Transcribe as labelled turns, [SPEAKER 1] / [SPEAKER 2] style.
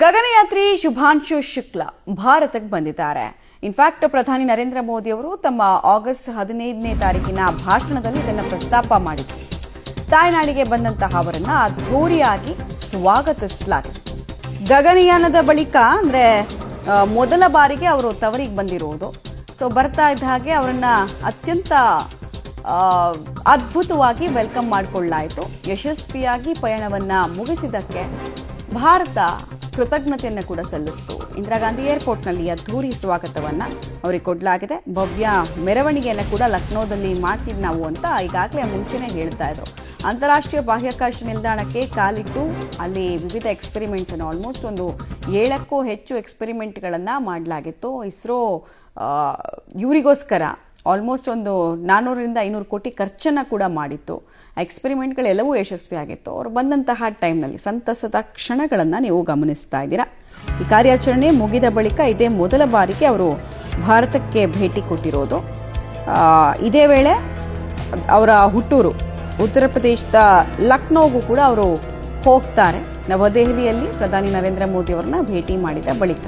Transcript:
[SPEAKER 1] ಗಗನಯಾತ್ರಿ ಶುಭಾಂಶು ಶುಕ್ಲಾ ಭಾರತಕ್ಕೆ ಬಂದಿದ್ದಾರೆ. ಇನ್ಫ್ಯಾಕ್ಟ್ ಪ್ರಧಾನಿ ನರೇಂದ್ರ ಮೋದಿ ಅವರು ತಮ್ಮ ಆಗಸ್ಟ್ ಹದಿನೈದನೇ ತಾರೀಕಿನ ಭಾಷಣದಲ್ಲಿ ಇದನ್ನು ಪ್ರಸ್ತಾಪ ಮಾಡಿದರು. ತಾಯ್ನಾಡಿಗೆ ಬಂದಂತಹ ಅವರನ್ನ ಅದ್ಧೂರಿಯಾಗಿ ಸ್ವಾಗತಿಸಲಾಗಿದೆ. ಗಗನಯಾನದ ಬಳಿಕ ಅಂದ್ರೆ ಮೊದಲ ಬಾರಿಗೆ ಅವರು ತವರಿಗೆ ಬಂದಿರುವುದು ಸೊ ಬರ್ತಾ ಇದ್ದ ಹಾಗೆ ಅವರನ್ನ ಅತ್ಯಂತ ಅದ್ಭುತವಾಗಿ ವೆಲ್ಕಮ್ ಮಾಡಿಕೊಳ್ಳಾಯಿತು ಯಶಸ್ವಿಯಾಗಿ ಪಯಣವನ್ನ ಮುಗಿಸಿದ್ದಕ್ಕೆ ಭಾರತ ಕೃತಜ್ಞತೆಯನ್ನು ಕೂಡ ಸಲ್ಲಿಸಿತು. ಇಂದಿರಾ ಗಾಂಧಿ ಏರ್ಪೋರ್ಟ್ನಲ್ಲಿ ಅದ್ಧೂರಿ ಸ್ವಾಗತವನ್ನ ಅವರಿಗೆ ಕೊಡಲಾಗಿದೆ. ಭವ್ಯ ಮೆರವಣಿಗೆಯನ್ನು ಕೂಡ ಲಕ್ನೋದಲ್ಲಿ ಮಾಡ್ತೀವಿ ನಾವು ಅಂತ ಈಗಾಗಲೇ ಮುಂಚೆನೇ ಹೇಳ್ತಾ ಇದ್ರು. ಅಂತಾರಾಷ್ಟ್ರೀಯ ಬಾಹ್ಯಾಕಾಶ ನಿಲ್ದಾಣಕ್ಕೆ ಕಾಲಿಟ್ಟು ಅಲ್ಲಿ ವಿವಿಧ ಎಕ್ಸ್ಪೆರಿಮೆಂಟ್ಸ್ ಅನ್ನು ಆಲ್ಮೋಸ್ಟ್ ಒಂದು ಏಳಕ್ಕೂ ಹೆಚ್ಚು ಎಕ್ಸ್ಪೆರಿಮೆಂಟ್ಗಳನ್ನು ಮಾಡಲಾಗಿತ್ತು. ಇಸ್ರೋ ಇವರಿಗೋಸ್ಕರ ಆಲ್ಮೋಸ್ಟ್ ಒಂದು ನಾನ್ನೂರರಿಂದ ಐನೂರು ಕೋಟಿ ಖರ್ಚನ್ನು ಕೂಡ ಮಾಡಿತ್ತು. ಎಕ್ಸ್ಪೆರಿಮೆಂಟ್ಗಳೆಲ್ಲವೂ ಯಶಸ್ವಿಯಾಗಿತ್ತು ಅವರು ಬಂದಂತಹ ಟೈಮ್ನಲ್ಲಿ ಸಂತಸದ ಕ್ಷಣಗಳನ್ನು ನೀವು ಗಮನಿಸ್ತಾ ಇದ್ದೀರಾ? ಈ ಕಾರ್ಯಾಚರಣೆ ಮುಗಿದ ಬಳಿಕ ಇದೇ ಮೊದಲ ಬಾರಿಗೆ ಅವರು ಭಾರತಕ್ಕೆ ಭೇಟಿ ಕೊಟ್ಟಿರೋದು. ಇದೇ ವೇಳೆ ಅವರ ಹುಟ್ಟೂರು, ಉತ್ತರ ಪ್ರದೇಶದ ಲಕ್ನೋಗೂ ಕೂಡ ಅವರು ಹೋಗ್ತಾರೆ. ನವದೆಹಲಿಯಲ್ಲಿ ಪ್ರಧಾನಿ ನರೇಂದ್ರ ಮೋದಿ ಅವರನ್ನ ಭೇಟಿ ಮಾಡಿದ ಬಳಿಕ.